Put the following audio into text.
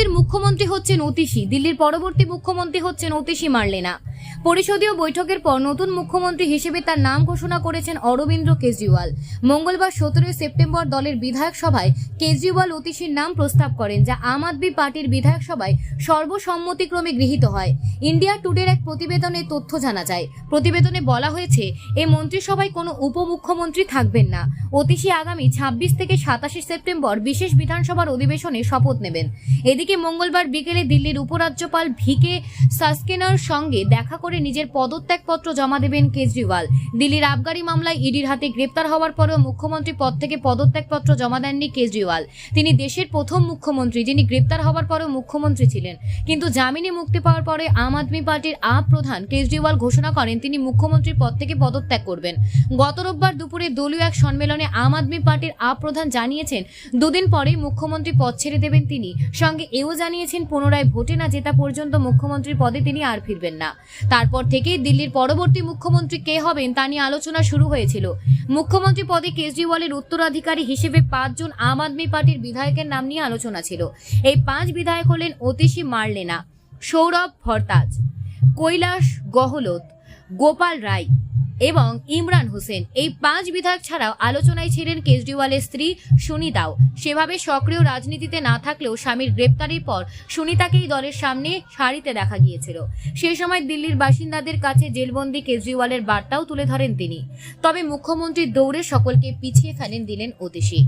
ভারতের মুখ্যমন্ত্রী হচ্ছেন অতিশী দিল্লির পরবর্তী মুখ্যমন্ত্রী হচ্ছেন অতিশী মার্লেনা। পরিষদীয় বৈঠকের পর নতুন মুখ্যমন্ত্রী হিসেবে তার নাম ঘোষণা করেছেন অরবিন্দ কেজরিওয়াল। মঙ্গলবার সতেরোই সেপ্টেম্বর দলের বিধায়ক সভায় কেজরিওয়াল অতিশীর নাম প্রস্তাব করেন, যা আম আদমি পার্টির বিধায়ক সভায় সর্বসম্মতিক্রমে গৃহীত হয়। ইন্ডিয়া টুডের এক প্রতিবেদনে তথ্য জানা যায়, প্রতিবেদনে বলা হয়েছে এই মন্ত্রিসভায় কোনো উপমুখ্যমন্ত্রী থাকবেন না। অতিশী আগামী ছাব্বিশ থেকে সাতাশে সেপ্টেম্বর বিশেষ বিধানসভার অধিবেশনে শপথ নেবেন। এদিকে মঙ্গলবার বিকেলে দিল্লির উপরাজ্যপাল ভিকে সাসকেনার সঙ্গে দেখা করে নিজের পদত্যাগপত্র জমা দেবেন কেজরিওয়াল। দিল্লির আবগারি মামলায় ইডির হাতে গ্রেপ্তার হওয়ার পরেও মুখ্যমন্ত্রী পদ থেকে পদত্যাগপত্র জমা দেননি কেজরিওয়াল। তিনি দেশের প্রথম মুখ্যমন্ত্রী, যিনি গ্রেপ্তার হওয়ার পরেও মুখ্যমন্ত্রী ছিলেন। কিন্তু জামিনে মুক্তি পাওয়ার পরে আম আদমি পার্টির আপ প্রধান কেজরিওয়াল ঘোষণা করেন, তিনি মুখ্যমন্ত্রীর পদ থেকে পদত্যাগ করবেন। গত রোববার দুপুরে দলীয় এক সম্মেলনে আম আদমি পার্টির আপ প্রধান জানিয়েছেন, দুদিন পরেই মুখ্যমন্ত্রী পদ ছেড়ে দেবেন তিনি। সঙ্গে এও জানিয়েছেন, পুনরায় ভোটে না জেতা পর্যন্ত মুখ্যমন্ত্রীর পদে তিনি আর ফিরবেন না। তারপর থেকেই দিল্লির পরবর্তী মুখ্যমন্ত্রী কে হবেন তা নিয়ে আলোচনা শুরু হয়েছিল। মুখ্যমন্ত্রী পদে কেজরিওয়ালের উত্তরাধিকারী হিসেবে পাঁচজন আম আদমি পার্টির বিধায়কের নাম নিয়ে আলোচনা ছিল। এই পাঁচ বিধায়ক হলেন অতিশী মার্লেনা, সৌরভ ভরতাজ, কৈলাস গহলত, গোপাল রায় এবং ইমরান হোসেন। এই পাঁচ বিধায়ক ছাড়াও আলোচনায় ছিলেন কেজরিওয়ালের স্ত্রী সুনিতাও সেভাবে সক্রিয় রাজনীতিতে না থাকলেও স্বামীর গ্রেপ্তারির পর সুনিতাকেই দলের সামনে সারিতে দেখা গিয়েছিল। সেই সময় দিল্লির বাসিন্দাদের কাছে জেলবন্দি কেজরিওয়ালের বার্তাও তুলে ধরেন তিনি। তবে মুখ্যমন্ত্রীর দৌড়ে সকলকে পিছিয়ে ফেলেন, দিলেন অতিশী